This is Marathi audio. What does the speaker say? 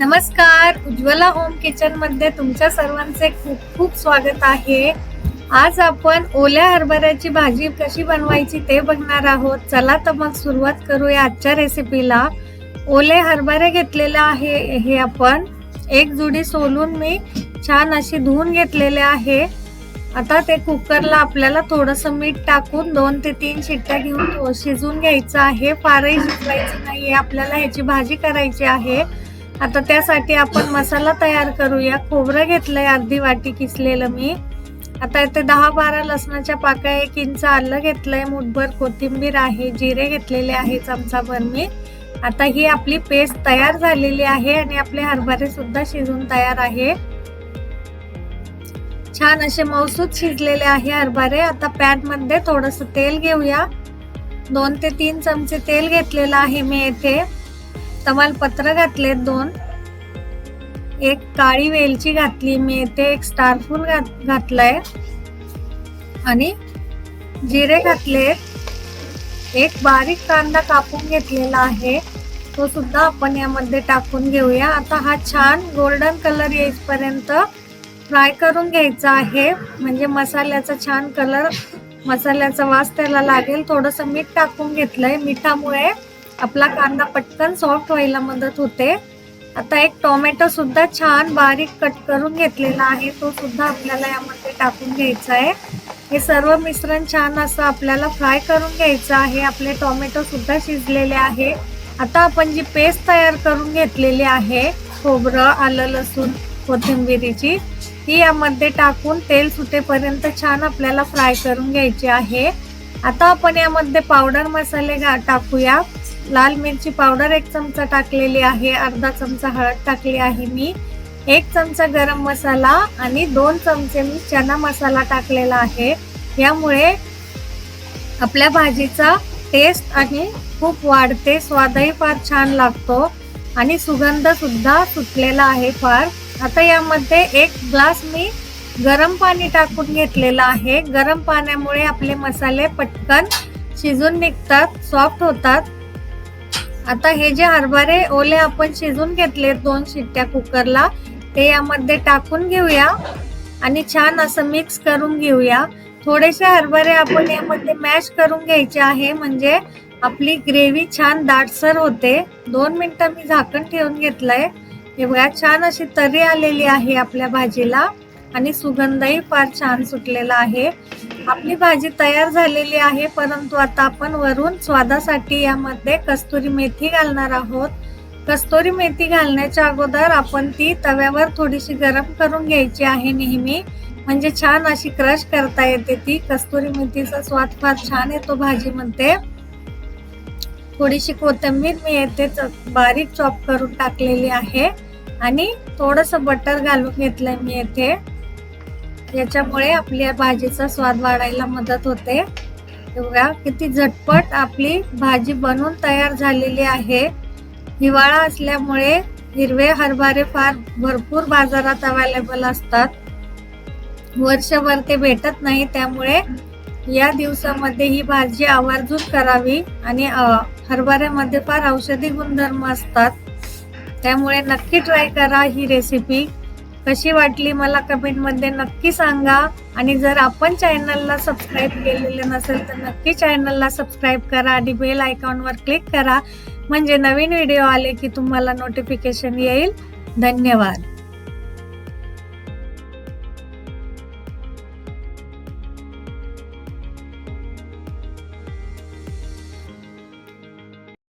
नमस्कार. उज्ज्वला होम किचनमध्ये तुमच्या सर्वांचे खूप खूप स्वागत आहे. आज आपण ओल्या हरभऱ्याची भाजी कशी बनवायची ते बघणार आहोत. चला तर मग सुरुवात करूया आजच्या रेसिपीला ओले हरभरे घेतलेले आहे हे आपण. एक जुडी सोलून मी छान अशी धुवून घेतलेले आहे. आता ते कुकरला आपल्याला थोडंसं मीठ टाकून दोन ते तीन शिट्ट्या घेऊन शिजवून घ्यायचं आहे. फारही शिजवायचं नाही आपल्याला ह्याची भाजी करायची आहे. आता त्यासाठी आपण मसाला तयार करूया. खोबरं घेतलंय अर्धी वाटी किसलेलं मी. आता इथे दहा बारा लसणाच्या पाकळ्या एक इंच आलं घेतलंय. मुठभर कोथिंबीर आहे जिरे घेतलेले आहे चमचाभर मी. आता ही आपली पेस्ट तयार झालेली आहे आणि आपले हरभरे सुद्धा शिजून तयार आहे. छान असे मौसूद शिजलेले आहे हरभरे. आता पॅनमध्ये थोडस तेल घेऊया. दोन ते तीन चमचे तेल घेतलेलं आहे मी येथे तमालपत्र घातले दोन. एक काळी वेलची घातली मी येथे एक स्टारफूल घातलाय. आणि जिरे घातले एक बारीक कांदा कापून घेतलेला आहे. तो सुद्धा आपण यामध्ये टाकून घेऊया. आता हा छान गोल्डन कलर येईपर्यंत फ्राय करून घ्यायचा आहे. म्हणजे मसाल्याचा छान कलर मसाल्याचा वास त्याला लागेल. थोडंसं मीठ टाकून घेतलंय. मिठामुळे आपला कांदा पटकन सॉफ्ट व्हायला मदत होते. आता एक टोमॅटो सुद्धा छान बारीक कट करून घेतलेला आहे. तो सुद्धा आपल्याला यामध्ये टाकून घ्यायचा आहे. हे सर्व मिश्रण छान असं आपल्याला फ्राय करून घ्यायचं आहे. आपले टोमॅटो सुद्धा शिजलेले आहे. आता आपण जी पेस्ट तयार करून घेतलेली आहे खोबरं आलं लसूण कोथिंबिरीची ती यामध्ये टाकून तेल सुटेपर्यंत छान आपल्याला फ्राय करून घ्यायची आहे. आता आपण यामध्ये पावडर मसाले टाकूया. लाल मिरची पावडर एक चमचा टाकलेली आहे अर्धा चमचा हळद टाकली आहे मी एक चमचा गरम मसाला आणि दोन चमचे मी चना मसाला टाकलेला आहे. यामुळे आपल्या भाजीचा टेस्ट आणि खूप वाढते स्वादही फार छान लागतो आणि सुगंध सुद्धा सुटलेला आहे फार. आता यामध्ये एक ग्लास मी गरम पाणी टाकून घेतलेलं आहे. गरम पाण्यामुळे आपले मसाले पटकन शिजून निघतात सॉफ्ट होतात. आता हे जे हरभरे ओले आपण शिजून घेतले दोन शिट्ट्या कुकरला ते यामध्ये टाकून घेऊया आणि छान असं मिक्स करून घेऊया. थोडेसे हरभरे आपण यामध्ये मॅश करून घ्यायचे आहे म्हणजे आपली ग्रेव्ही छान दाटसर होते. दोन मिनटं मी झाकण ठेवून घेतलंय. हे बघा छान अशी तरी आलेली आहे आपल्या भाजीला आणि सुगंधही फार छान सुटलेला आहे. आपली भाजी तयार झालेली आहे परंतु आता आपण वरून स्वादासाठी यामध्ये कस्तुरी मेथी घालणार आहोत. कस्तुरी मेथी घालण्याच्या अगोदर आपण ती तव्यावर थोडीशी गरम करून घ्यायची आहे नेहमी. म्हणजे छान अशी क्रश करता येते ती. कस्तुरी मेथीचा स्वाद फार छान येतो भाजीमध्ये. थोडीशी कोथिंबीर मी येथे बारीक चॉप करून टाकलेली आहे. आणि थोडंसं बटर घालून घेतलंय मी येथे. याच्यामुळे आपल्या भाजीचा स्वाद वाढायला मदत होते. बघा किती झटपट आपली भाजी बनवून तयार झालेली आहे. हिवाळा असल्यामुळे हिरवे हरभरे फार भरपूर बाजारात अवेलेबल असतात. वर्षभर ते भेटत नाही त्यामुळे या दिवसामध्ये ही भाजी आवर्जून करावी आणि हरभऱ्यामध्ये फार औषधी गुणधर्म असतात. त्यामुळे नक्की ट्राय करा ही रेसिपी कशी वाटली मला कमेंटमध्ये नक्की सांगा. आणि जर आपण चॅनलला सबस्क्राईब केलेलं नसेल तर नक्की चॅनलला सबस्क्राईब करा आणि बेल आयकॉनवर क्लिक करा. म्हणजे नवीन व्हिडिओ आले की तुम्हाला नोटिफिकेशन येईल. धन्यवाद.